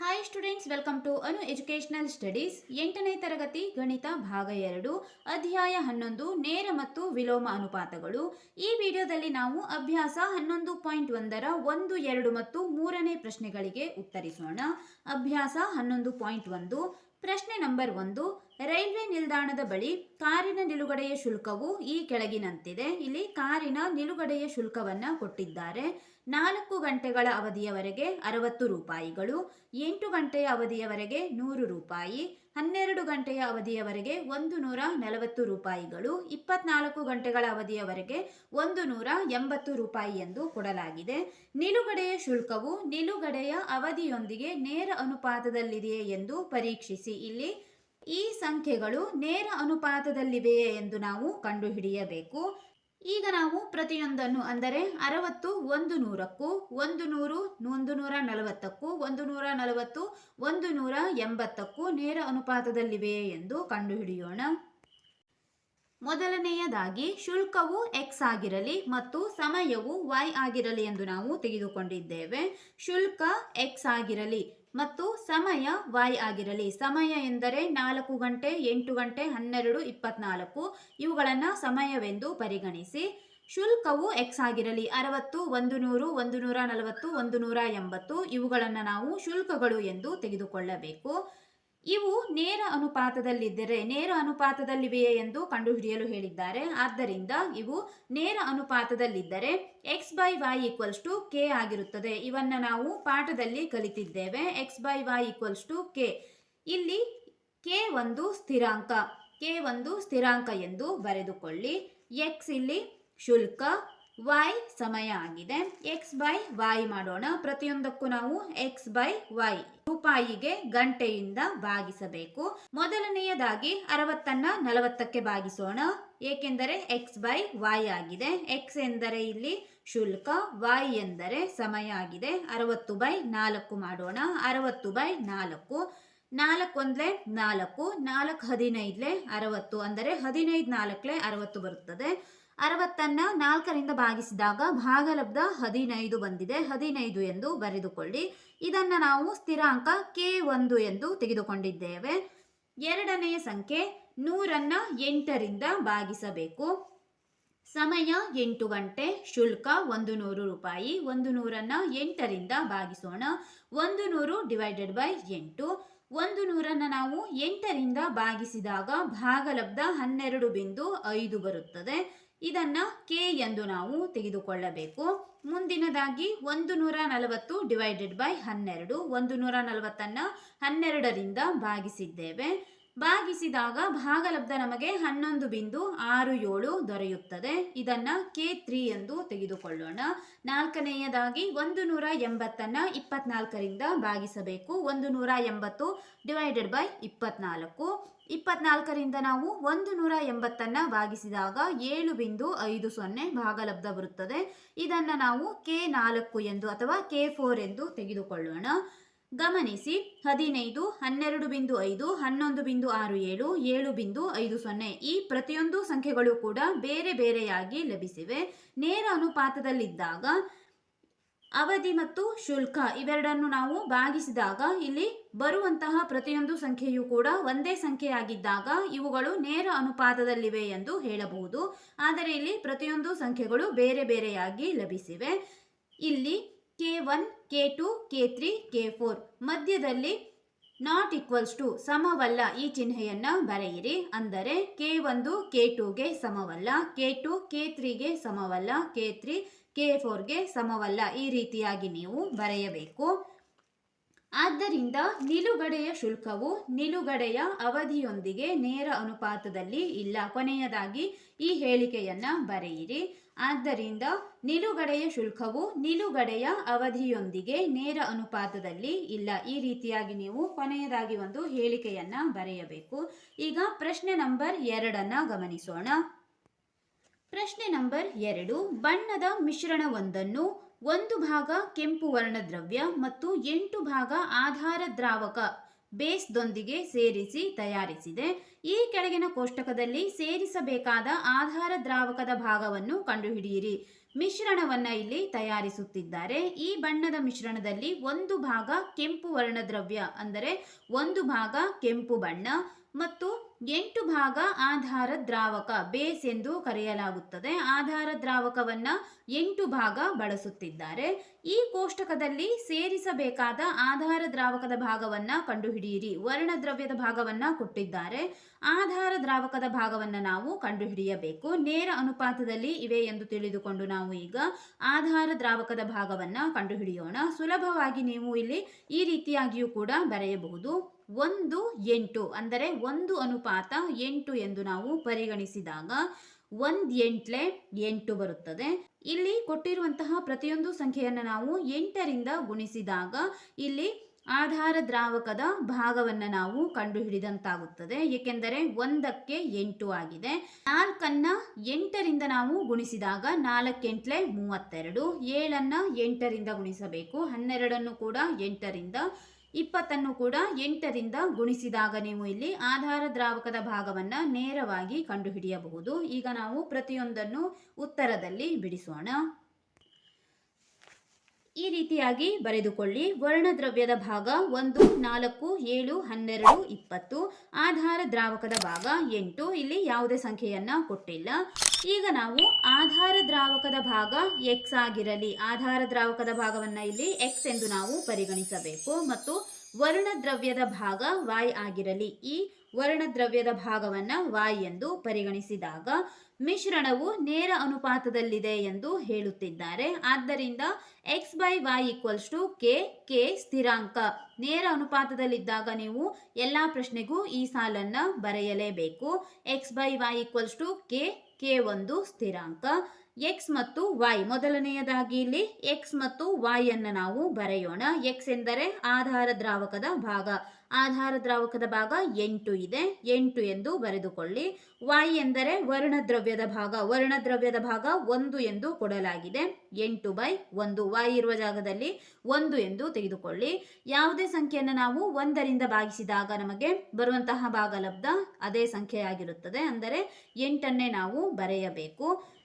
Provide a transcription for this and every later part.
Hi students welcome to Anu educational studies ಎಂಟನೇ ತರಗತಿ, ಗಣಿತ ಭಾಗ ಎರಡು, ಅಧ್ಯಾಯ ಹನ್ನೊಂದು, ನೇರ ಮತ್ತು ವಿಲೋಮ ಅನುಪಾತಗಳು. ಈ ವಿಡಿಯೋದಲ್ಲಿ ನಾವು ಅಭ್ಯಾಸ ಹನ್ನೊಂದು ಪಾಯಿಂಟ್ ಒಂದರ ಒಂದು, ಎರಡು ಮತ್ತು ಮೂರನೇ ಪ್ರಶ್ನೆಗಳಿಗೆ ಉತ್ತರಿಸೋಣ. ಅಭ್ಯಾಸ ಹನ್ನೊಂದು ಪಾಯಿಂಟ್ ಒಂದು, ಪ್ರಶ್ನೆ ನಂಬರ್ ಒಂದು, ರೈಲ್ವೆ ನಿಲ್ದಾಣದ ಬಳಿ ಕಾರಿನ ನಿಲುಗಡೆಯ ಶುಲ್ಕವು ಈ ಕೆಳಗಿನಂತಿದೆ. ಇಲ್ಲಿ ಕಾರಿನ ನಿಲುಗಡೆಯ ಶುಲ್ಕವನ್ನ ಕೊಟ್ಟಿದ್ದಾರೆ. ನಾಲ್ಕು ಗಂಟೆಗಳ ಅವಧಿಯವರೆಗೆ ಅರವತ್ತು ರೂಪಾಯಿಗಳು, ಎಂಟು ಗಂಟೆಯ ಅವಧಿಯವರೆಗೆ ನೂರು ರೂಪಾಯಿ, ಹನ್ನೆರಡು ಗಂಟೆಯ ಅವಧಿಯವರೆಗೆ ಒಂದು ನೂರ ನಲವತ್ತು ರೂಪಾಯಿಗಳು, ಇಪ್ಪತ್ನಾಲ್ಕು ಗಂಟೆಗಳ ಅವಧಿಯವರೆಗೆ ಒಂದು ನೂರ ಎಂಬತ್ತು ರೂಪಾಯಿ ಎಂದು ಕೊಡಲಾಗಿದೆ. ನಿಲುಗಡೆಯ ಶುಲ್ಕವು ನಿಲುಗಡೆಯ ಅವಧಿಯೊಂದಿಗೆ ನೇರ ಅನುಪಾತದಲ್ಲಿದೆಯೇ ಎಂದು ಪರೀಕ್ಷಿಸಿ ಇಲ್ಲಿ. ಈ ಸಂಖ್ಯೆಗಳು ನೇರ ಅನುಪಾತದಲ್ಲಿವೆಯೇ ಎಂದು ನಾವು ಕಂಡುಹಿಡಿಯಬೇಕು. ಈಗ ನಾವು ಪ್ರತಿಯೊಂದನ್ನು ಅಂದರೆ ಅರವತ್ತು, ಒಂದು ನೂರಕ್ಕೂ, ಒಂದು ನೂರು, ಒಂದು ನೂರ ನಲವತ್ತಕ್ಕೂ, ಒಂದು ನೂರ ನಲವತ್ತು, ಒಂದು ನೂರ ಎಂಬತ್ತಕ್ಕೂ ನೇರ ಅನುಪಾತದಲ್ಲಿವೆ ಎಂದು ಕಂಡುಹಿಡಿಯೋಣ. ಮೊದಲನೆಯದಾಗಿ, ಶುಲ್ಕವು ಎಕ್ಸ್ ಆಗಿರಲಿ ಮತ್ತು ಸಮಯವು ವೈ ಆಗಿರಲಿ ಎಂದು ನಾವು ತೆಗೆದುಕೊಂಡಿದ್ದೇವೆ. ಶುಲ್ಕ ಎಕ್ಸ್ ಆಗಿರಲಿ. ಮತ್ತು ಸಮಯ ವೈ ಆಗಿರಲಿ. ಸಮಯ ಎಂದರೆ ನಾಲ್ಕು ಗಂಟೆ, ಎಂಟು ಗಂಟೆ, ಹನ್ನೆರಡು, ಇಪ್ಪತ್ನಾಲ್ಕು. ಇವುಗಳನ್ನು ಸಮಯವೆಂದು ಪರಿಗಣಿಸಿ. ಶುಲ್ಕವು ಎಕ್ಸ್ ಆಗಿರಲಿ. ಅರವತ್ತು ಒಂದು ನೂರು ಒಂದು ನೂರ ನಲವತ್ತು ಒಂದು ನೂರ ಎಂಬತ್ತು. ಇವುಗಳನ್ನು ನಾವು ಶುಲ್ಕಗಳು ಎಂದು ತೆಗೆದುಕೊಳ್ಳಬೇಕು. ಇವು ನೇರ ಅನುಪಾತದಲ್ಲಿದ್ದರೆ ನೇರ ಅನುಪಾತದಲ್ಲಿವೆಯೇ ಎಂದು ಕಂಡುಹಿಡಿಯಲು ಹೇಳಿದ್ದಾರೆ. ಆದ್ದರಿಂದ ಇವು ನೇರ ಅನುಪಾತದಲ್ಲಿದ್ದರೆ x by y equals to k ಆಗಿರುತ್ತದೆ. ಇವನ್ನ ನಾವು ಪಾಠದಲ್ಲಿ ಕಲಿತಿದ್ದೇವೆ. X by y equals to k ಇಲ್ಲಿ ಕೆ ಒಂದು ಸ್ಥಿರಾಂಕ ಕೆ ಒಂದು ಸ್ಥಿರಾಂಕ ಎಂದು ಬರೆದುಕೊಳ್ಳಿ. ಎಕ್ಸ್ ಇಲ್ಲಿ ಶುಲ್ಕ ವೈ ಸಮಯ ಆಗಿದೆ. ಎಕ್ಸ್ ಬೈ ವೈ ಮಾಡೋಣ. ಪ್ರತಿಯೊಂದಕ್ಕೂ ನಾವು ಎಕ್ಸ್ ಬೈ ವೈ ರೂಪಾಯಿಗೆ ಗಂಟೆಯಿಂದ ಭಾಗಿಸಬೇಕು. ಮೊದಲನೆಯದಾಗಿ ಅರವತ್ತನ್ನ ನಲವತ್ತಕ್ಕೆ ಭಾಗಿಸೋಣ. ಏಕೆಂದರೆ ಎಕ್ಸ್ ಬೈ ವೈ ಆಗಿದೆ. ಎಕ್ಸ್ ಎಂದರೆ ಇಲ್ಲಿ ಶುಲ್ಕ ವೈ ಎಂದರೆ ಸಮಯ ಆಗಿದೆ. ಅರವತ್ತು ಬೈ ನಾಲ್ಕು ಮಾಡೋಣ. ಅರವತ್ತು ಬೈ ನಾಲ್ಕು. ನಾಲ್ಕು ಒಂದ್ಲೆ ನಾಲ್ಕು. ನಾಲ್ಕು ಹದಿನೈದ್ಲೆ ಅರವತ್ತು. ಅಂದರೆ ಹದಿನೈದು ನಾಲ್ಕಲೆ ಅರವತ್ತು ಬರುತ್ತದೆ. ಅರವತ್ತನ್ನ ನಾಲ್ಕರಿಂದ ಭಾಗಿಸಿದಾಗ ಭಾಗಲಬ್ಧ ಹದಿನೈದು ಬಂದಿದೆ. ಹದಿನೈದು ಎಂದು ಬರೆದುಕೊಳ್ಳಿ. ಇದನ್ನು ನಾವು ಸ್ಥಿರಾಂಕ ಕೆ ಒಂದು ಎಂದು ತೆಗೆದುಕೊಂಡಿದ್ದೇವೆ. ಎರಡನೆಯ ಸಂಖ್ಯೆ ನೂರನ್ನು ಎಂಟರಿಂದ ಭಾಗಿಸಬೇಕು. ಸಮಯ ಎಂಟು ಗಂಟೆ, ಶುಲ್ಕ ಒಂದು ನೂರು ರೂಪಾಯಿ. ಒಂದು ನೂರನ್ನು ಎಂಟರಿಂದ ಭಾಗಿಸೋಣ. ಒಂದು ನೂರು ಡಿವೈಡೆಡ್ ಬೈ ಎಂಟು. ಒಂದು ನೂರನ್ನು ನಾವು ಎಂಟರಿಂದ ಭಾಗಿಸಿದಾಗ ಭಾಗಲಬ್ಧ ಹನ್ನೆರಡು ಬಿಂದು ಐದು ಬರುತ್ತದೆ. ಇದನ್ನ ಕೆ ಎಂದು ನಾವು ತೆಗೆದುಕೊಳ್ಳಬೇಕು. ಮುಂದಿನದಾಗಿ ಒಂದು ನೂರ ನಲವತ್ತು ಡಿವೈಡೆಡ್ ಬೈ ಹನ್ನೆರಡು. ಒಂದು ನೂರ ನಲವತ್ತನ್ನು ಹನ್ನೆರಡರಿಂದ ಭಾಗಿಸಿದ್ದೇವೆ. ಭಾಗಿಸಿದಾಗ ಭಾಗಲಬ್ಧ ನಮಗೆ ಹನ್ನೊಂದು ಬಿಂದು ಆರು ಏಳು ದೊರೆಯುತ್ತದೆ. ಇದನ್ನು ಕೆ ತ್ರೀ ಎಂದು ತೆಗೆದುಕೊಳ್ಳೋಣ. ನಾಲ್ಕನೆಯದಾಗಿ ಒಂದು ನೂರ ಎಂಬತ್ತನ್ನು ಇಪ್ಪತ್ನಾಲ್ಕರಿಂದ ಭಾಗಿಸಬೇಕು. ಒಂದು ನೂರ ಎಂಬತ್ತು ಡಿವೈಡೆಡ್ ಬೈ ಇಪ್ಪತ್ನಾಲ್ಕು. ಇಪ್ಪತ್ನಾಲ್ಕರಿಂದ ನಾವು ಒಂದು ನೂರ ಎಂಬತ್ತನ್ನು ಭಾಗಿಸಿದಾಗ ಏಳು ಬಿಂದು ಐದು ಸೊನ್ನೆ ಭಾಗಲಬ್ಧ ಬರುತ್ತದೆ. ಇದನ್ನು ನಾವು ಕೆ ನಾಲ್ಕು ಎಂದು ಅಥವಾ ಕೆ ಫೋರ್ ಎಂದು ತೆಗೆದುಕೊಳ್ಳೋಣ. ಗಮನಿಸಿ ಹದಿನೈದು, ಹನ್ನೆರಡು ಬಿಂದು ಐದು, ಹನ್ನೊಂದು ಬಿಂದು ಆರು ಏಳು ಏಳು ಬಿಂದು ಐದು ಸೊನ್ನೆ. ಈ ಪ್ರತಿಯೊಂದು ಸಂಖ್ಯೆಗಳು ಕೂಡ ಬೇರೆ ಬೇರೆಯಾಗಿ ಲಭಿಸಿವೆ. ನೇರ ಅನುಪಾತದಲ್ಲಿದ್ದಾಗ ಅವಧಿ ಮತ್ತು ಶುಲ್ಕ ಇವೆರಡನ್ನು ನಾವು ಭಾಗಿಸಿದಾಗ ಇಲ್ಲಿ ಬರುವಂತಹ ಪ್ರತಿಯೊಂದು ಸಂಖ್ಯೆಯು ಕೂಡ ಒಂದೇ ಸಂಖ್ಯೆಯಾಗಿದ್ದಾಗ ಇವುಗಳು ನೇರ ಅನುಪಾತದಲ್ಲಿವೆ ಎಂದು ಹೇಳಬಹುದು. ಆದರೆ ಇಲ್ಲಿ ಪ್ರತಿಯೊಂದು ಸಂಖ್ಯೆಗಳು ಬೇರೆ ಬೇರೆಯಾಗಿ ಲಭಿಸಿವೆ. ಇಲ್ಲಿ K one K two K three K four ಮಧ್ಯದಲ್ಲಿ ನಾಟ್ ಈಕ್ವಲ್ಸ್ ಟು ಸಮವಲ್ಲ ಈ ಚಿಹ್ನೆಯನ್ನು ಬರೆಯಿರಿ. ಅಂದರೆ ಕೆ ಒಂದು ಕೆ ಟುಗೆ ಸಮವಲ್ಲ ಕೆ ಟು ಕೆ ತ್ರೀಗೆ ಸಮವಲ್ಲ ಕೆ ತ್ರೀ ಕೆ ಫೋರ್ಗೆ ಸಮವಲ್ಲ ಈ ರೀತಿಯಾಗಿ ನೀವು ಬರೆಯಬೇಕು. ಆದ್ದರಿಂದ ನಿಲುಗಡೆಯ ಶುಲ್ಕವು ನಿಲುಗಡೆಯ ಅವಧಿಯೊಂದಿಗೆ ನೇರ ಅನುಪಾತದಲ್ಲಿ ಇಲ್ಲ. ಕೊನೆಯದಾಗಿ ಈ ಹೇಳಿಕೆಯನ್ನು ಬರೆಯಿರಿ. ಆದ್ದರಿಂದ ನಿಲುಗಡೆಯ ಶುಲ್ಕವು ನಿಲುಗಡೆಯ ಅವಧಿಯೊಂದಿಗೆ ನೇರ ಅನುಪಾತದಲ್ಲಿ ಇಲ್ಲ. ಈ ರೀತಿಯಾಗಿ ನೀವು ಕೊನೆಯದಾಗಿ ಒಂದು ಹೇಳಿಕೆಯನ್ನು ಬರೆಯಬೇಕು. ಈಗ ಪ್ರಶ್ನೆ ನಂಬರ್ ಎರಡನ್ನು ಗಮನಿಸೋಣ. ಪ್ರಶ್ನೆ ನಂಬರ್ ಎರಡು, ಬಣ್ಣದ ಮಿಶ್ರಣವೊಂದನ್ನು ಒಂದು ಭಾಗ ಕೆಂಪು ವರ್ಣದ್ರವ್ಯ ಮತ್ತು ಎಂಟು ಭಾಗ ಆಧಾರ ದ್ರಾವಕ ಬೇಸ್ದೊಂದಿಗೆ ಸೇರಿಸಿ ತಯಾರಿಸಿದೆ. ಈ ಕೆಳಗಿನ ಕೋಷ್ಟಕದಲ್ಲಿ ಸೇರಿಸಬೇಕಾದ ಆಧಾರ ದ್ರಾವಕದ ಭಾಗವನ್ನು ಕಂಡುಹಿಡಿಯಿರಿ. ಮಿಶ್ರಣವನ್ನು ಇಲ್ಲಿ ತಯಾರಿಸುತ್ತಿದ್ದಾರೆ. ಈ ಬಣ್ಣದ ಮಿಶ್ರಣದಲ್ಲಿ ಒಂದು ಭಾಗ ಕೆಂಪು ವರ್ಣದ್ರವ್ಯ, ಅಂದರೆ ಒಂದು ಭಾಗ ಕೆಂಪು ಬಣ್ಣ ಮತ್ತು ಎಂಟು ಭಾಗ ಆಧಾರ ದ್ರಾವಕ, ಬೇಸ್ ಎಂದು ಕರೆಯಲಾಗುತ್ತದೆ. ಆಧಾರ ದ್ರಾವಕವನ್ನ ಎಂಟು ಭಾಗ ಬಳಸುತ್ತಿದ್ದಾರೆ. ಈ ಕೋಷ್ಟಕದಲ್ಲಿ ಸೇರಿಸಬೇಕಾದ ಆಧಾರ ದ್ರಾವಕದ ಭಾಗವನ್ನ ಕಂಡುಹಿಡಿಯಿರಿ. ವರ್ಣದ್ರವ್ಯದ ಭಾಗವನ್ನ ಕೊಟ್ಟಿದ್ದಾರೆ. ಆಧಾರ ದ್ರಾವಕದ ಭಾಗವನ್ನ ನಾವು ಕಂಡುಹಿಡಿಯಬೇಕು. ನೇರ ಅನುಪಾತದಲ್ಲಿ ಇವೆ ಎಂದು ತಿಳಿದುಕೊಂಡು ನಾವು ಈಗ ಆಧಾರ ದ್ರಾವಕದ ಭಾಗವನ್ನ ಕಂಡುಹಿಡಿಯೋಣ. ಸುಲಭವಾಗಿ ನೀವು ಇಲ್ಲಿ ಈ ರೀತಿಯಾಗಿಯೂ ಕೂಡ ಬರೆಯಬಹುದು. ಒಂದು ಎಂಟು ಅಂದರೆ ಒಂದು ಅನುಪಾತ ಎಂಟು ಎಂದು ನಾವು ಪರಿಗಣಿಸಿದಾಗ ಒಂದ್ ಎಂಟ್ಲೆ ಎಂಟು ಬರುತ್ತದೆ. ಇಲ್ಲಿ ಕೊಟ್ಟಿರುವಂತಹ ಪ್ರತಿಯೊಂದು ಸಂಖ್ಯೆಯನ್ನು ನಾವು ಎಂಟರಿಂದ ಗುಣಿಸಿದಾಗ ಇಲ್ಲಿ ಆಧಾರ ದ್ರಾವಕದ ಭಾಗವನ್ನು ನಾವು ಕಂಡುಹಿಡಿದಂತಾಗುತ್ತದೆ. ಏಕೆಂದರೆ ಒಂದಕ್ಕೆ ಎಂಟು ಆಗಿದೆ. ನಾಲ್ಕನ್ನ ಎಂಟರಿಂದ ನಾವು ಗುಣಿಸಿದಾಗ ನಾಲ್ಕೆಂಟ್ಲೆ ಮೂವತ್ತೆರಡು. ಏಳನ್ನ ಎಂಟರಿಂದ ಗುಣಿಸಬೇಕು. ಹನ್ನೆರಡನ್ನು ಕೂಡ ಎಂಟರಿಂದ ಇಪ್ಪತ್ತನ್ನು ಕೂಡ ಎಂಟರಿಂದ ಗುಣಿಸಿದಾಗ ನೀವು ಇಲ್ಲಿ ಆಧಾರ ದ್ರಾವಕದ ಭಾಗವನ್ನು ನೇರವಾಗಿ ಕಂಡುಹಿಡಿಯಬಹುದು. ಈಗ ನಾವು ಪ್ರತಿಯೊಂದನ್ನು ಉತ್ತರದಲ್ಲಿ ಬಿಡಿಸೋಣ. ಈ ರೀತಿಯಾಗಿ ಬರೆದುಕೊಳ್ಳಿ. ವರ್ಣದ್ರವ್ಯದ ಭಾಗ ಒಂದು, ನಾಲ್ಕು, ಏಳು, ಹನ್ನೆರಡು, ಇಪ್ಪತ್ತು. ಆಧಾರ ದ್ರಾವಕದ ಭಾಗ ಎಂಟು. ಇಲ್ಲಿ ಯಾವುದೇ ಸಂಖ್ಯೆಯನ್ನ ಕೊಟ್ಟಿಲ್ಲ. ಈಗ ನಾವು ಆಧಾರ ದ್ರಾವಕದ ಭಾಗ ಎಕ್ಸ್ ಆಗಿರಲಿ. ಆಧಾರ ದ್ರಾವಕದ ಭಾಗವನ್ನ ಇಲ್ಲಿ ಎಕ್ಸ್ ಎಂದು ನಾವು ಪರಿಗಣಿಸಬೇಕು. ಮತ್ತು ವರ್ಣದ್ರವ್ಯದ ಭಾಗ ವಾಯ್ ಆಗಿರಲಿ. ಈ ವರ್ಣದ್ರವ್ಯದ ಭಾಗವನ್ನ ವಾಯ್ ಎಂದು ಪರಿಗಣಿಸಿದಾಗ ಮಿಶ್ರಣವು ನೇರ ಅನುಪಾತದಲ್ಲಿದೆ ಎಂದು ಹೇಳುತ್ತಿದ್ದಾರೆ. ಆದ್ದರಿಂದ x by y equals to k k ಸ್ಥಿರಾಂಕ. ನೇರ ಅನುಪಾತದಲ್ಲಿದ್ದಾಗ ನೀವು ಎಲ್ಲ ಪ್ರಶ್ನೆಗೂ ಈ ಸಾಲನ್ನು ಬರೆಯಲೇಬೇಕು. X by y equals to k k ಒಂದು ಸ್ಥಿರಾಂಕ. ಎಕ್ಸ್ ಮತ್ತು ವೈ ಮೊದಲನೆಯದಾಗಿ ಇಲ್ಲಿ ಎಕ್ಸ್ ಮತ್ತು ವೈ ಅನ್ನು ನಾವು ಬರೆಯೋಣ. ಎಕ್ಸ್ ಎಂದರೆ ಆಧಾರ ದ್ರಾವಕದ ಭಾಗ. ಆಧಾರ ದ್ರಾವಕದ ಭಾಗ ಎಂಟು ಇದೆ. ಎಂಟು ಎಂದು ಬರೆದುಕೊಳ್ಳಿ. ವೈ ಎಂದರೆ ವರ್ಣದ್ರವ್ಯದ ಭಾಗ. ವರ್ಣದ್ರವ್ಯದ ಭಾಗ ಒಂದು ಎಂದು ಕೊಡಲಾಗಿದೆ. ಎಂಟು ಬೈ ಒಂದು. ವೈ ಇರುವ ಜಾಗದಲ್ಲಿ ಒಂದು ಎಂದು ತೆಗೆದುಕೊಳ್ಳಿ. ಯಾವುದೇ ಸಂಖ್ಯೆಯನ್ನು ನಾವು ಒಂದರಿಂದ ಭಾಗಿಸಿದಾಗ ನಮಗೆ ಬರುವಂತಹ ಭಾಗ ಲಬ್ಧ ಅದೇ ಸಂಖ್ಯೆಯಾಗಿರುತ್ತದೆ. ಅಂದರೆ ಎಂಟನ್ನೇ ನಾವು ಬರೆಯಬೇಕು.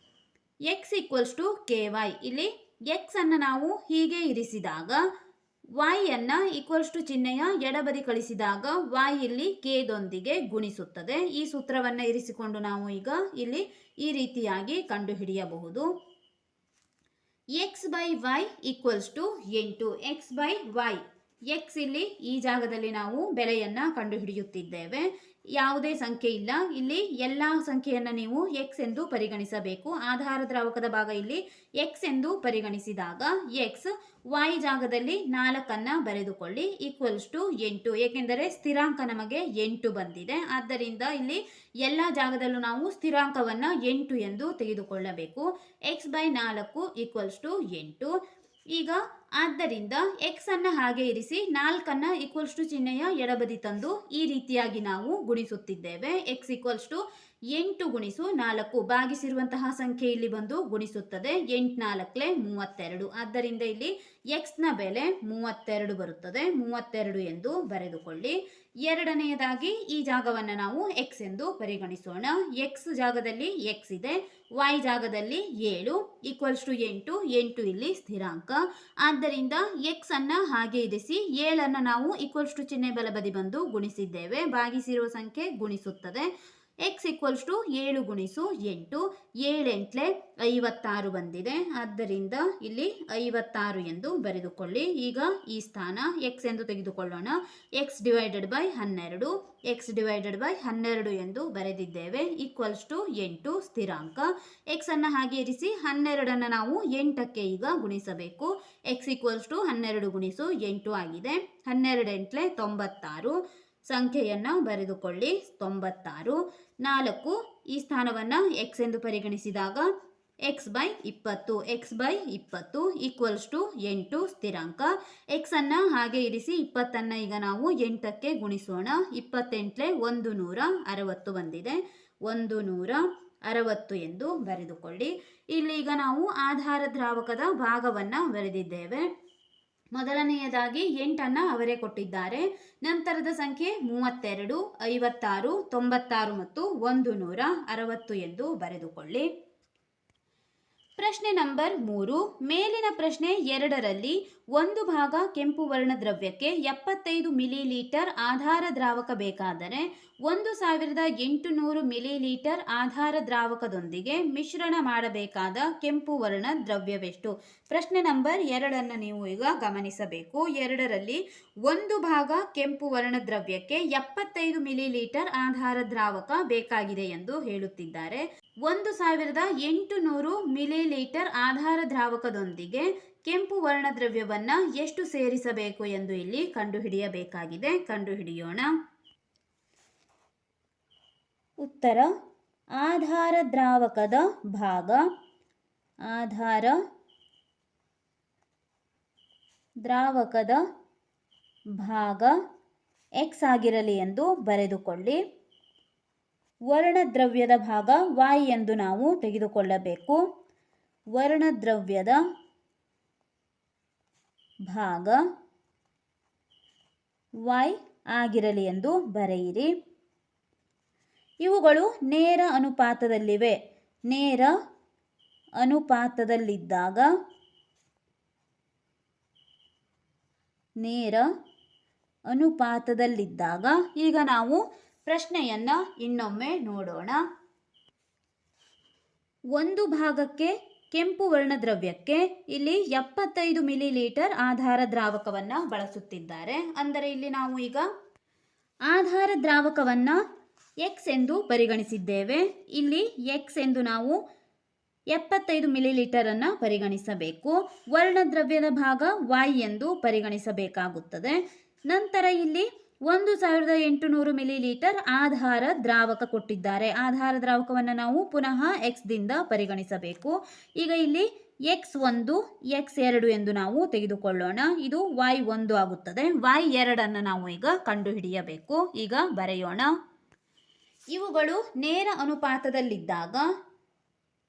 X equals to k y ಇಲ್ಲಿ ಎಕ್ಸ್ ಅನ್ನು ನಾವು ಹೀಗೆ ಇರಿಸಿದಾಗ ವೈ ಅನ್ನ ಈಕ್ವಲ್ಸ್ ಟು ಚಿಹ್ನೆಯ ಎಡಬದಿ ಕಳಿಸಿದಾಗ ವೈ ಇಲ್ಲಿ ಕೆದೊಂದಿಗೆ ಗುಣಿಸುತ್ತದೆ. ಈ ಸೂತ್ರವನ್ನು ಇರಿಸಿಕೊಂಡು ನಾವು ಈಗ ಇಲ್ಲಿ ಈ ರೀತಿಯಾಗಿ ಕಂಡುಹಿಡಿಯಬಹುದು. X by y equals to ಎಂಟು. ಎಕ್ಸ್ ಬೈ ವೈ ಎಕ್ಸ್ ಇಲ್ಲಿ ಈ ಜಾಗದಲ್ಲಿ ನಾವು ಬೆಲೆಯನ್ನು ಕಂಡುಹಿಡಿಯುತ್ತಿದ್ದೇವೆ. ಯಾವುದೇ ಸಂಖ್ಯೆ ಇಲ್ಲ. ಇಲ್ಲಿ ಎಲ್ಲ ಸಂಖ್ಯೆಯನ್ನು ನೀವು ಎಕ್ಸ್ ಎಂದು ಪರಿಗಣಿಸಬೇಕು. ಆಧಾರ ದ್ರಾವಕದ ಭಾಗ ಇಲ್ಲಿ ಎಕ್ಸ್ ಎಂದು ಪರಿಗಣಿಸಿದಾಗ ಎಕ್ಸ್ ವೈ ಜಾಗದಲ್ಲಿ ನಾಲ್ಕನ್ನ ಬರೆದುಕೊಳ್ಳಿ. ಈಕ್ವಲ್ಸ್ ಟು ಎಂಟು. ಏಕೆಂದರೆ ಸ್ಥಿರಾಂಕ ನಮಗೆ ಎಂಟು ಬಂದಿದೆ. ಆದ್ದರಿಂದ ಇಲ್ಲಿ ಎಲ್ಲ ಜಾಗದಲ್ಲೂ ನಾವು ಸ್ಥಿರಾಂಕವನ್ನ ಎಂಟು ಎಂದು ತೆಗೆದುಕೊಳ್ಳಬೇಕು. ಎಕ್ಸ್ ಬೈ ನಾಲ್ಕು ಈಕ್ವಲ್ಸ್ ಟು ಎಂಟು. ಈಗ ಆದ್ದರಿಂದ ಎಕ್ಸ್ ಅನ್ನ ಹಾಗೆ ಇರಿಸಿ ನಾಲ್ಕನ್ನ ಈಕ್ವಲ್ಸ್ ಟು ಚಿಹ್ನೆಯ ಎಡಬದಿ ತಂದು ಈ ರೀತಿಯಾಗಿ ನಾವು ಗುಣಿಸುತ್ತಿದ್ದೇವೆ. ಎಕ್ಸ್ ಈಕ್ವಲ್ಸ್ ಟು ಎಂಟು ಗುಣಿಸು ನಾಲ್ಕು ಭಾಗಿಸಿರುವಂತಹ ಸಂಖ್ಯೆ ಇಲ್ಲಿ ಬಂದು ಗುಣಿಸುತ್ತದೆ. ಎಂಟು ನಾಲ್ಕಲೆ ಮೂವತ್ತೆರಡು. ಆದ್ದರಿಂದ ಇಲ್ಲಿ ಎಕ್ಸ್ನ ಬೆಲೆ ಮೂವತ್ತೆರಡು ಬರುತ್ತದೆ. ಮೂವತ್ತೆರಡು ಎಂದು ಬರೆದುಕೊಳ್ಳಿ. ಎರಡನೆಯದಾಗಿ ಈ ಜಾಗವನ್ನು ನಾವು ಎಕ್ಸ್ ಎಂದು ಪರಿಗಣಿಸೋಣ. ಎಕ್ಸ್ ಜಾಗದಲ್ಲಿ ಎಕ್ಸ್ ಇದೆ. ವೈ ಜಾಗದಲ್ಲಿ ಏಳು ಈಕ್ವಲ್ಸ್ ಟು ಎಂಟು ಎಂಟು ಇಲ್ಲಿ ಸ್ಥಿರಾಂಕ. ಆದ್ದರಿಂದ ಎಕ್ಸ್ ಅನ್ನು ಹಾಗೆ ಇರಿಸಿ ಏಳನ್ನು ನಾವು ಈಕ್ವಲ್ಸ್ ಟು ಚಿಹ್ನೆ ಬಲಬದಿ ಬಂದು ಗುಣಿಸಿದ್ದೇವೆ. ಭಾಗಿಸಿರುವ ಸಂಖ್ಯೆ ಗುಣಿಸುತ್ತದೆ. ಎಕ್ಸ್ ಈಕ್ವಲ್ಸ್ ಟು ಏಳು ಗುಣಿಸು ಎಂಟು, ಏಳೆಂಟ್ಲೆ ಐವತ್ತಾರು ಬಂದಿದೆ. ಆದ್ದರಿಂದ ಇಲ್ಲಿ ಐವತ್ತಾರು ಎಂದು ಬರೆದುಕೊಳ್ಳಿ. ಈಗ ಈ ಸ್ಥಾನ ಎಕ್ಸ್ ಎಂದು ತೆಗೆದುಕೊಳ್ಳೋಣ. ಎಕ್ಸ್ ಡಿವೈಡೆಡ್ ಬೈ ಹನ್ನೆರಡು ಎಕ್ಸ್ ಡಿವೈಡೆಡ್ ಬೈ ಹನ್ನೆರಡು ಎಂದು ಬರೆದಿದ್ದೇವೆ. ಈಕ್ವಲ್ಸ್ ಟು ಎಂಟು ಸ್ಥಿರಾಂಕ. ಎಕ್ಸನ್ನು ಹಾಗೆ ಇರಿಸಿ, ಹನ್ನೆರಡನ್ನು ನಾವು ಎಂಟಕ್ಕೆ ಈಗ ಗುಣಿಸಬೇಕು. ಎಕ್ಸ್ ಈಕ್ವಲ್ಸ್ ಟು ಹನ್ನೆರಡು ಗುಣಿಸು ಎಂಟು ಆಗಿದೆ. ಹನ್ನೆರಡು ಎಂಟ್ಲೆ ತೊಂಬತ್ತಾರು. ಸಂಖ್ಯೆಯನ್ನು ಬರೆದುಕೊಳ್ಳಿ. ತೊಂಬತ್ತಾರು. ನಾಲ್ಕು. ಈ ಸ್ಥಾನವನ್ನು ಎಕ್ಸ್ ಎಂದು ಪರಿಗಣಿಸಿದಾಗ ಎಕ್ಸ್ ಬೈ ಇಪ್ಪತ್ತು ಎಕ್ಸ್ ಬೈ ಇಪ್ಪತ್ತು ಈಕ್ವಲ್ಸ್ ಟು ಎಂಟು ಸ್ಥಿರಾಂಕ. ಎಕ್ಸನ್ನು ಹಾಗೆ ಇರಿಸಿ ಇಪ್ಪತ್ತನ್ನು ಈಗ ನಾವು ಎಂಟಕ್ಕೆ ಗುಣಿಸೋಣ. ಇಪ್ಪತ್ತೆಂಟ್ಲೆ ಒಂದು ನೂರ ಅರವತ್ತು ಬಂದಿದೆ. ಒಂದು ನೂರ ಅರವತ್ತು ಎಂದು ಬರೆದುಕೊಳ್ಳಿ. ಇಲ್ಲಿ ಈಗ ನಾವು ಆಧಾರ ದ್ರಾವಕದ ಭಾಗವನ್ನ ಬರೆದಿದ್ದೇವೆ. ಮೊದಲನೆಯದಾಗಿ ಎಂಟನ್ನು ಅವರೇ ಕೊಟ್ಟಿದ್ದಾರೆ. ನಂತರದ ಸಂಖ್ಯೆ ಮೂವತ್ತೆರಡು, ಐವತ್ತಾರು, ತೊಂಬತ್ತಾರು ಮತ್ತು ಒಂದು ನೂರ ಅರವತ್ತು ಎಂದು ಬರೆದುಕೊಳ್ಳಿ. ಪ್ರಶ್ನೆ ನಂಬರ್ ಮೂರು, ಮೇಲಿನ ಪ್ರಶ್ನೆ ಎರಡರಲ್ಲಿ ಒಂದು ಭಾಗ ಕೆಂಪು ವರ್ಣ ದ್ರವ್ಯಕ್ಕೆ ಎಪ್ಪತ್ತೈದು ಮಿಲಿ ಲೀಟರ್ ಆಧಾರ ದ್ರಾವಕ ಬೇಕಾದರೆ ಒಂದು ಸಾವಿರದ ಎಂಟುನೂರು ಮಿಲಿ ಲೀಟರ್ ಆಧಾರ ದ್ರಾವಕದೊಂದಿಗೆ ಮಿಶ್ರಣ ಮಾಡಬೇಕಾದ ಕೆಂಪು ವರ್ಣ ದ್ರವ್ಯವೆಷ್ಟು? ಪ್ರಶ್ನೆ ನಂಬರ್ ಎರಡನ್ನು ನೀವು ಈಗ ಗಮನಿಸಬೇಕು. ಎರಡರಲ್ಲಿ ಒಂದು ಭಾಗ ಕೆಂಪು ವರ್ಣ ದ್ರವ್ಯಕ್ಕೆ ಎಪ್ಪತ್ತೈದು ಮಿಲಿ ಲೀಟರ್ ಆಧಾರ ದ್ರಾವಕ ಬೇಕಾಗಿದೆ ಎಂದು ಹೇಳುತ್ತಿದ್ದಾರೆ. ಒಂದು ಸಾವಿರದ ಎಂಟುನೂರು ಮಿಲಿ ಲೀಟರ್ ಆಧಾರ ದ್ರಾವಕದೊಂದಿಗೆ ಕೆಂಪು ವರ್ಣದ್ರವ್ಯವನ್ನು ಎಷ್ಟು ಸೇರಿಸಬೇಕು ಎಂದು ಇಲ್ಲಿ ಕಂಡುಹಿಡಿಯಬೇಕಾಗಿದೆ. ಕಂಡುಹಿಡಿಯೋಣ. ಉತ್ತರ, ಆಧಾರ ದ್ರಾವಕದ ಭಾಗ. ಆಧಾರ ದ್ರಾವಕದ ಭಾಗ ಎಕ್ಸ್ ಆಗಿರಲಿ ಎಂದು ಬರೆದುಕೊಳ್ಳಿ. ವರ್ಣದ್ರವ್ಯದ ಭಾಗ ವಾಯ್ ಎಂದು ನಾವು ತೆಗೆದುಕೊಳ್ಳಬೇಕು. ವರ್ಣದ್ರವ್ಯದ ಭಾಗ ವೈ ಆಗಿರಲಿ ಎಂದು ಬರೆಯಿರಿ. ಇವುಗಳು ನೇರ ಅನುಪಾತದಲ್ಲಿವೆ. ನೇರ ಅನುಪಾತದಲ್ಲಿದ್ದಾಗ ನೇರ ಅನುಪಾತದಲ್ಲಿದ್ದಾಗ ಈಗ ನಾವು ಪ್ರಶ್ನೆಯನ್ನ ಇನ್ನೊಮ್ಮೆ ನೋಡೋಣ. ಒಂದು ಭಾಗಕ್ಕೆ ಕೆಂಪು ವರ್ಣದ್ರವ್ಯಕ್ಕೆ ಇಲ್ಲಿ ಎಪ್ಪತ್ತೈದು ಮಿಲಿ ಲೀಟರ್ ಆಧಾರ ದ್ರಾವಕವನ್ನು ಬಳಸುತ್ತಿದ್ದಾರೆ. ಅಂದರೆ ಇಲ್ಲಿ ನಾವು ಈಗ ಆಧಾರ ದ್ರಾವಕವನ್ನು ಎಕ್ಸ್ ಎಂದು ಪರಿಗಣಿಸಿದ್ದೇವೆ. ಇಲ್ಲಿ ಎಕ್ಸ್ ಎಂದು ನಾವು ಎಪ್ಪತ್ತೈದು ಮಿಲಿ ಲೀಟರನ್ನು ಪರಿಗಣಿಸಬೇಕು. ವರ್ಣದ್ರವ್ಯದ ಭಾಗ ವಾಯ್ ಎಂದು ಪರಿಗಣಿಸಬೇಕಾಗುತ್ತದೆ. ನಂತರ ಇಲ್ಲಿ ಒಂದು ಸಾವಿರದ ಎಂಟುನೂರು ಮಿಲಿ ಲೀಟರ್ ಆಧಾರ ದ್ರಾವಕ ಕೊಟ್ಟಿದ್ದಾರೆ. ಆಧಾರ ದ್ರಾವಕವನ್ನು ನಾವು ಪುನಃ ಎಕ್ಸ್ದಿಂದ ಪರಿಗಣಿಸಬೇಕು. ಈಗ ಇಲ್ಲಿ ಎಕ್ಸ್ ಒಂದು ಎಕ್ಸ್ ಎರಡು ಎಂದು ನಾವು ತೆಗೆದುಕೊಳ್ಳೋಣ. ಇದು ವೈ ಒಂದು ಆಗುತ್ತದೆ. ವೈ ಎರಡನ್ನು ನಾವು ಈಗ ಕಂಡುಹಿಡಿಯಬೇಕು. ಈಗ ಬರೆಯೋಣ. ಇವುಗಳು ನೇರ ಅನುಪಾತದಲ್ಲಿದ್ದಾಗ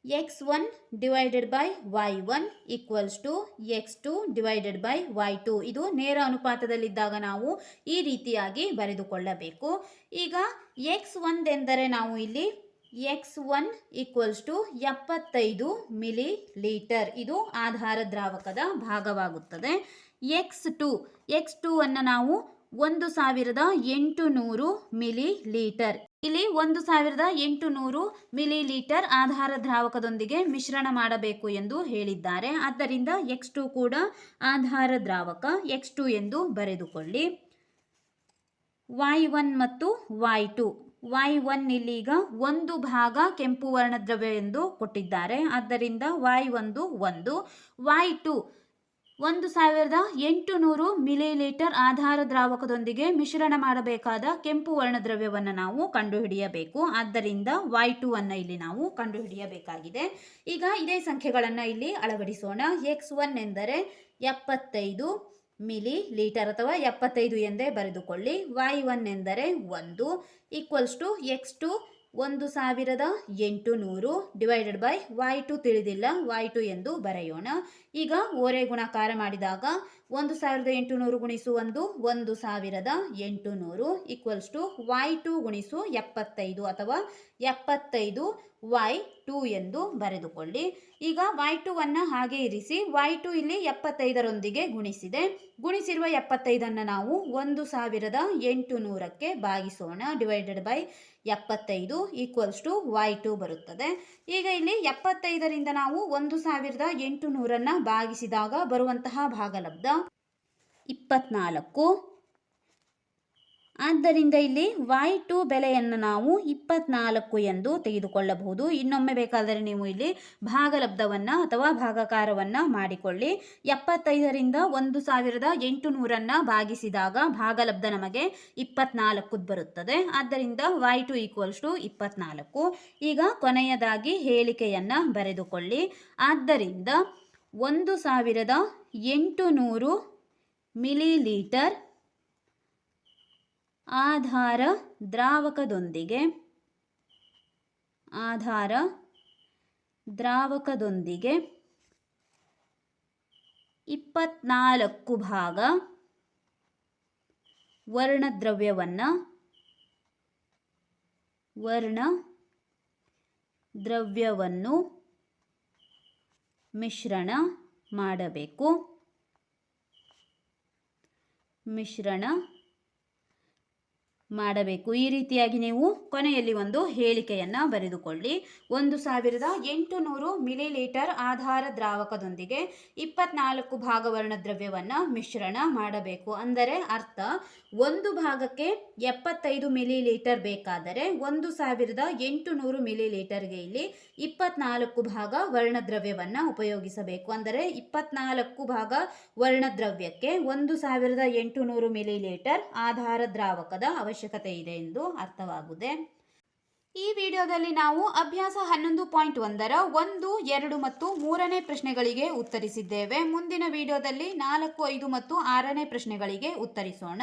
x one divided by y one equals to x two divided by y two ಇದು ನೇರ ಅನುಪಾತದಲ್ಲಿದ್ದಾಗ ನಾವು ಈ ರೀತಿಯಾಗಿ ಬರೆದುಕೊಳ್ಳಬೇಕು. ಈಗ ಎಕ್ಸ್ ಒಂದೆಂದರೆ ನಾವು ಇಲ್ಲಿ ಎಕ್ಸ್ ಒನ್ ಈಕ್ವಲ್ಸ್ ಟು ಎಪ್ಪತ್ತೈದು ಮಿಲಿ ಲೀಟರ್ ಇದು ಆಧಾರ ದ್ರಾವಕದ ಭಾಗವಾಗುತ್ತದೆ. ಎಕ್ಸ್ ಟು ಎಕ್ಸ್ ಟು ಅನ್ನು ನಾವು ಒಂದು ಸಾವಿರದ ಎಂಟು ನೂರು ಮಿಲಿ ಲೀಟರ್ ಇಲ್ಲಿ ಒಂದು ಸಾವಿರದ ಎಂಟು ನೂರು ಮಿಲಿ ಲೀಟರ್ ಆಧಾರ ದ್ರಾವಕದೊಂದಿಗೆ ಮಿಶ್ರಣ ಮಾಡಬೇಕು ಎಂದು ಹೇಳಿದ್ದಾರೆ. ಆದ್ದರಿಂದ ಎಕ್ಸ್ ಟು ಕೂಡ ಆಧಾರ ದ್ರಾವಕ ಎಕ್ಸ್ ಟು ಎಂದು ಬರೆದುಕೊಳ್ಳಿ. ವೈ ಒನ್ ಮತ್ತು ವೈ ಟು ವೈ ಒನ್ ಇಲ್ಲಿ ಒಂದು ಭಾಗ ಕೆಂಪು ವರ್ಣದ್ರವ್ಯ ಎಂದು ಕೊಟ್ಟಿದ್ದಾರೆ. ಆದ್ದರಿಂದ ವೈ ಒಂದು ಒಂದು ವೈ ಟು ಒಂದು ಸಾವಿರದ ಎಂಟು ನೂರು ಮಿಲಿ ಲೀಟರ್ ಆಧಾರ ದ್ರಾವಕದೊಂದಿಗೆ ಮಿಶ್ರಣ ಮಾಡಬೇಕಾದ ಕೆಂಪು ವರ್ಣದ್ರವ್ಯವನ್ನು ನಾವು ಕಂಡುಹಿಡಿಯಬೇಕು. ಆದ್ದರಿಂದ ವೈ ಟು ಅನ್ನು ಇಲ್ಲಿ ನಾವು ಕಂಡುಹಿಡಿಯಬೇಕಾಗಿದೆ. ಈಗ ಇದೇ ಸಂಖ್ಯೆಗಳನ್ನು ಇಲ್ಲಿ ಅಳವಡಿಸೋಣ. ಎಕ್ಸ್ ಒನ್ ಎಂದರೆ ಎಪ್ಪತ್ತೈದು ಮಿಲಿ ಲೀಟರ್ ಅಥವಾ ಎಪ್ಪತ್ತೈದು ಎಂದೇ ಬರೆದುಕೊಳ್ಳಿ. ವೈ ಒನ್ ಎಂದರೆ ಒಂದು ಈಕ್ವಲ್ಸ್ ಟು ಎಕ್ಸ್ ಟು ಒಂದು ಸಾವಿರದ ಎಂಟು ನೂರು ಡಿವೈಡೆಡ್ ಬೈ ವೈ ಟು ತಿಳಿದಿಲ್ಲ ವೈ ಟು ಎಂದು ಬರೆಯೋಣ. ಈಗ ಓರೆ ಗುಣಾಕಾರ ಮಾಡಿದಾಗ ಒಂದು ಸಾವಿರದ ಎಂಟು ನೂರು ಗುಣಿಸು ಒಂದು ಒಂದು ಸಾವಿರದ ಎಂಟು ನೂರು ಈಕ್ವಲ್ಸ್ ಟು ವೈ ಟು ಗುಣಿಸು ಎಪ್ಪತ್ತೈದು ಅಥವಾ ಎಪ್ಪತ್ತೈದು ವೈ ಟು ಎಂದು ಬರೆದುಕೊಳ್ಳಿ. ಈಗ ವೈ ಟು ಅನ್ನು ಹಾಗೆ ಇರಿಸಿ ವೈ ಟು ಇಲ್ಲಿ ಎಪ್ಪತ್ತೈದರೊಂದಿಗೆ ಗುಣಿಸಿದೆ. ಗುಣಿಸಿರುವ ಎಪ್ಪತ್ತೈದನ್ನು ನಾವು ಒಂದು ಸಾವಿರದ ಎಂಟು ನೂರಕ್ಕೆ ಭಾಗಿಸೋಣ. ಡಿವೈಡೆಡ್ ಬೈ ಎಪ್ಪತ್ತೈದು ಈಕ್ವಲ್ಸ್ ಟು ವೈ ಟು ಬರುತ್ತದೆ. ಈಗ ಇಲ್ಲಿ ಎಪ್ಪತ್ತೈದರಿಂದ ನಾವು ಒಂದು ಸಾವಿರದ ಎಂಟು ನೂರನ್ನು ಭಾಗಿಸಿದಾಗ ಬರುವಂತಹ ಭಾಗಲಬ್ಧ ಇಪ್ಪತ್ನಾಲ್ಕು. ಆದ್ದರಿಂದ ಇಲ್ಲಿ ವೈ ಟು ಬೆಲೆಯನ್ನು ನಾವು ಇಪ್ಪತ್ನಾಲ್ಕು ಎಂದು ತೆಗೆದುಕೊಳ್ಳಬಹುದು. ಇನ್ನೊಮ್ಮೆ ಬೇಕಾದರೆ ನೀವು ಇಲ್ಲಿ ಭಾಗಲಬ್ಧವನ್ನು ಅಥವಾ ಭಾಗಕಾರವನ್ನು ಮಾಡಿಕೊಳ್ಳಿ. ಎಪ್ಪತ್ತೈದರಿಂದ ಒಂದು ಸಾವಿರದ ಎಂಟು ನೂರನ್ನು ಭಾಗಿಸಿದಾಗ ಭಾಗಲಬ್ಧ ನಮಗೆ ಇಪ್ಪತ್ನಾಲ್ಕು ಬರುತ್ತದೆ. ಆದ್ದರಿಂದ ವೈ ಟು ಈಕ್ವಲ್ಸ್ ಟು ಇಪ್ಪತ್ನಾಲ್ಕು. ಈಗ ಕೊನೆಯದಾಗಿ ಹೇಳಿಕೆಯನ್ನು ಬರೆದುಕೊಳ್ಳಿ. ಆದ್ದರಿಂದ ಒಂದು ಸಾವಿರದ ಎಂಟು ನೂರು ಮಿಲಿ ಲೀಟರ್ ಆಧಾರ ದ್ರಾವಕದೊಂದಿಗೆ ಆಧಾರ ದ್ರಾವಕದೊಂದಿಗೆ ಇಪ್ಪತ್ನಾಲ್ಕು ಭಾಗ ವರ್ಣದ್ರವ್ಯವನ್ನು ವರ್ಣ ದ್ರವ್ಯವನ್ನು ಮಿಶ್ರಣ ಮಾಡಬೇಕು. ಮಿಶ್ರಣ ಮಾಡಬೇಕು. ಈ ರೀತಿಯಾಗಿ ನೀವು ಕೊನೆಯಲ್ಲಿ ಒಂದು ಹೇಳಿಕೆಯನ್ನು ಬರೆದುಕೊಳ್ಳಿ. ಒಂದು ಸಾವಿರದ ಎಂಟು ನೂರು ಮಿಲಿಲೀಟರ್ ಆಧಾರ ದ್ರಾವಕದೊಂದಿಗೆ ಇಪ್ಪತ್ನಾಲ್ಕು ಭಾಗ ವರ್ಣದ್ರವ್ಯವನ್ನು ಮಿಶ್ರಣ ಮಾಡಬೇಕು. ಅಂದರೆ ಅರ್ಥ, ಒಂದು ಭಾಗಕ್ಕೆ ಎಪ್ಪತ್ತೈದು ಮಿಲಿಲೀಟರ್ ಬೇಕಾದರೆ ಒಂದು ಸಾವಿರದ ಎಂಟು ನೂರು ಮಿಲಿಲೀಟರ್ಗೆ ಇಲ್ಲಿ ಇಪ್ಪತ್ನಾಲ್ಕು ಭಾಗ ವರ್ಣದ್ರವ್ಯವನ್ನು ಉಪಯೋಗಿಸಬೇಕು. ಅಂದರೆ ಇಪ್ಪತ್ನಾಲ್ಕು ಭಾಗ ವರ್ಣದ್ರವ್ಯಕ್ಕೆ ಒಂದು ಸಾವಿರದ ಎಂಟು ನೂರು ಮಿಲಿಲೀಟರ್ ಆಧಾರ ದ್ರಾವಕದ ಅವಶ್ಯಕತೆ ಇದೆ ಎಂದು ಅರ್ಥವಾಗುತ್ತದೆ ಈ ವಿಡಿಯೋದಲ್ಲಿ ನಾವು ಅಭ್ಯಾಸ ಹನ್ನೊಂದು ಪಾಯಿಂಟ್ ಒಂದರ ಒಂದು, ಎರಡು ಮತ್ತು ಮೂರನೇ ಪ್ರಶ್ನೆಗಳಿಗೆ ಉತ್ತರಿಸಿದ್ದೇವೆ. ಮುಂದಿನ ವಿಡಿಯೋದಲ್ಲಿ ನಾಲ್ಕು, ಐದು ಮತ್ತು ಆರನೇ ಪ್ರಶ್ನೆಗಳಿಗೆ ಉತ್ತರಿಸೋಣ.